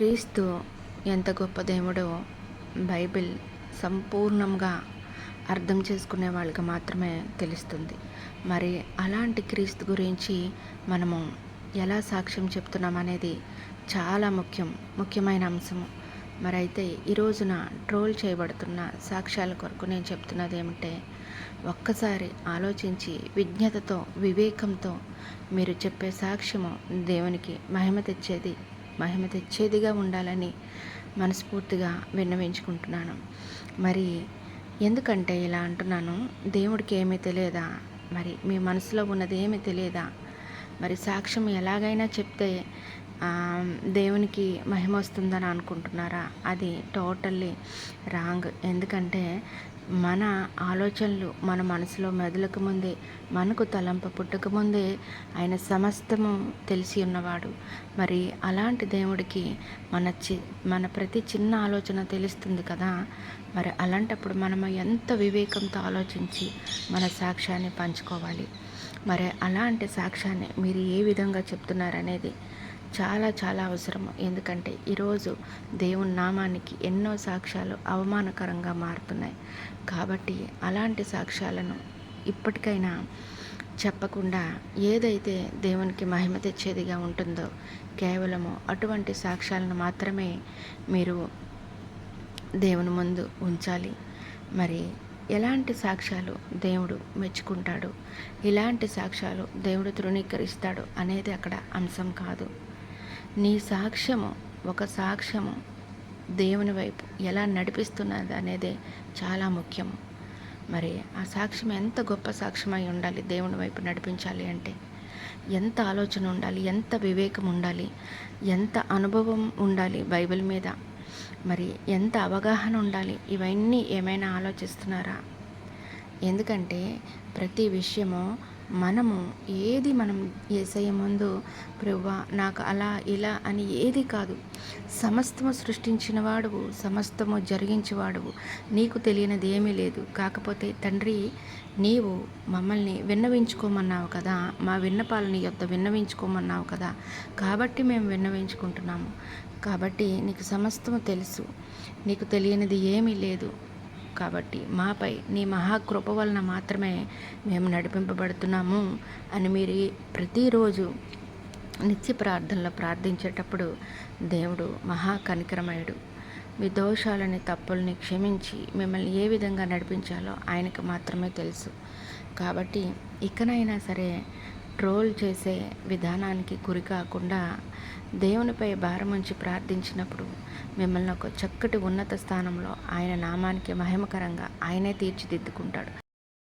క్రీస్తు ఎంత గొప్ప దేవుడో బైబిల్ సంపూర్ణంగా అర్థం చేసుకునే వాళ్ళకి మాత్రమే తెలుస్తుంది. మరి అలాంటి క్రీస్తు గురించి మనము ఎలా సాక్ష్యం చెప్తున్నాం అనేది చాలా ముఖ్యం ముఖ్యమైన అంశము. మరి అయితే ఈ రోజున ట్రోల్ చేయబడుతున్న సాక్ష్యాల కొరకు నేను చెప్తున్నది ఏమిటంటే ఒక్కసారి ఆలోచించి విజ్ఞతతో వివేకంతో మీరు చెప్పే సాక్ష్యము దేవునికి మహిమ తెచ్చేది మహిమ తెచ్చేదిగా ఉండాలని మనస్ఫూర్తిగా విన్నవించుకుంటున్నాను. మరి ఎందుకంటే ఇలా అంటున్నాను? దేవుడికి ఏమీ తెలియదా? మరి మీ మనసులో ఉన్నది ఏమీ తెలియదా? మరి సాక్ష్యం ఎలాగైనా చెప్తే దేవునికి మహిమ వస్తుందని అనుకుంటున్నారా? అది టోటల్లీ రాంగ్. ఎందుకంటే మన ఆలోచనలు మన మనసులో మెదలక ముందే మనకు తలంప పుట్టక ముందే ఆయన సమస్తము తెలిసి ఉన్నవాడు. మరి అలాంటి దేవుడికి మన చి మన ప్రతి చిన్న ఆలోచన తెలుస్తుంది కదా? మరి అలాంటప్పుడు మనం ఎంత వివేకంతో ఆలోచించి మన సాక్ష్యాన్ని పంచుకోవాలి? మరి అలాంటి సాక్ష్యాన్ని మీరు ఏ విధంగా చెప్తున్నారనేది చాలా చాలా అవసరం. ఎందుకంటే ఈరోజు దేవుని నామానికి ఎన్నో సాక్ష్యాలు అవమానకరంగా మారుతున్నాయి. కాబట్టి అలాంటి సాక్ష్యాలను ఇప్పటికైనా చెప్పకుండా ఏదైతే దేవునికి మహిమ తెచ్చేదిగా ఉంటుందో కేవలము అటువంటి సాక్ష్యాలను మాత్రమే మీరు దేవుని ముందు ఉంచాలి. మరి ఎలాంటి సాక్ష్యాలు దేవుడు మెచ్చుకుంటాడు? ఇలాంటి సాక్ష్యాలు దేవుడు తృణీకరిస్తాడు అనేది అక్కడ అంశం కాదు. నీ సాక్ష్యము ఒక సాక్ష్యము దేవుని వైపు ఎలా నడిపిస్తున్నది అనేదే చాలా ముఖ్యము. మరి ఆ సాక్ష్యం ఎంత గొప్ప సాక్ష్యమై ఉండాలి దేవుని వైపు నడిపించాలి అంటే? ఎంత ఆలోచన ఉండాలి? ఎంత వివేకం ఉండాలి? ఎంత అనుభవం ఉండాలి బైబిల్ మీద? మరి ఎంత అవగాహన ఉండాలి? ఇవన్నీ ఏమైనా ఆలోచిస్తున్నారా? ఎందుకంటే ప్రతి విషయము మనము ఏది మనం ఏసయ్య ముందు ప్రభువా నాకు అలా ఇలా అని ఏది కాదు. సమస్తము సృష్టించిన వాడువు సమస్తము జరిగించేవాడువు. నీకు తెలియనిది ఏమీ లేదు. కాకపోతే తండ్రి నీవు మమ్మల్ని విన్నవించుకోమన్నావు కదా. మా విన్నపాలని యొక్క విన్నవించుకోమన్నావు కదా. కాబట్టి మేము విన్నవించుకుంటున్నాము. కాబట్టి నీకు సమస్తము తెలుసు. నీకు తెలియనిది ఏమీ లేదు. కాబట్టి మాపై నీ మహాకృప వలన మాత్రమే మేము నడిపింపబడుతున్నాము అని మీరు ప్రతిరోజు నిత్య ప్రార్థనలో ప్రార్థించేటప్పుడు దేవుడు మహాకనికరమయుడు మీ దోషాలని తప్పుల్ని క్షమించి మిమ్మల్ని ఏ విధంగా నడిపించాలో ఆయనకు మాత్రమే తెలుసు. కాబట్టి ఇకనైనా సరే ట్రోల్ చేసే విధానానికి గురి కాకుండా దేవునిపై భారం ఉంచి ప్రార్థించినప్పుడు మిమ్మల్ని ఒక చక్కటి ఉన్నత స్థానంలో ఆయన నామానికి మహిమకరంగా ఆయనే తీర్చిదిద్దుకుంటాడు.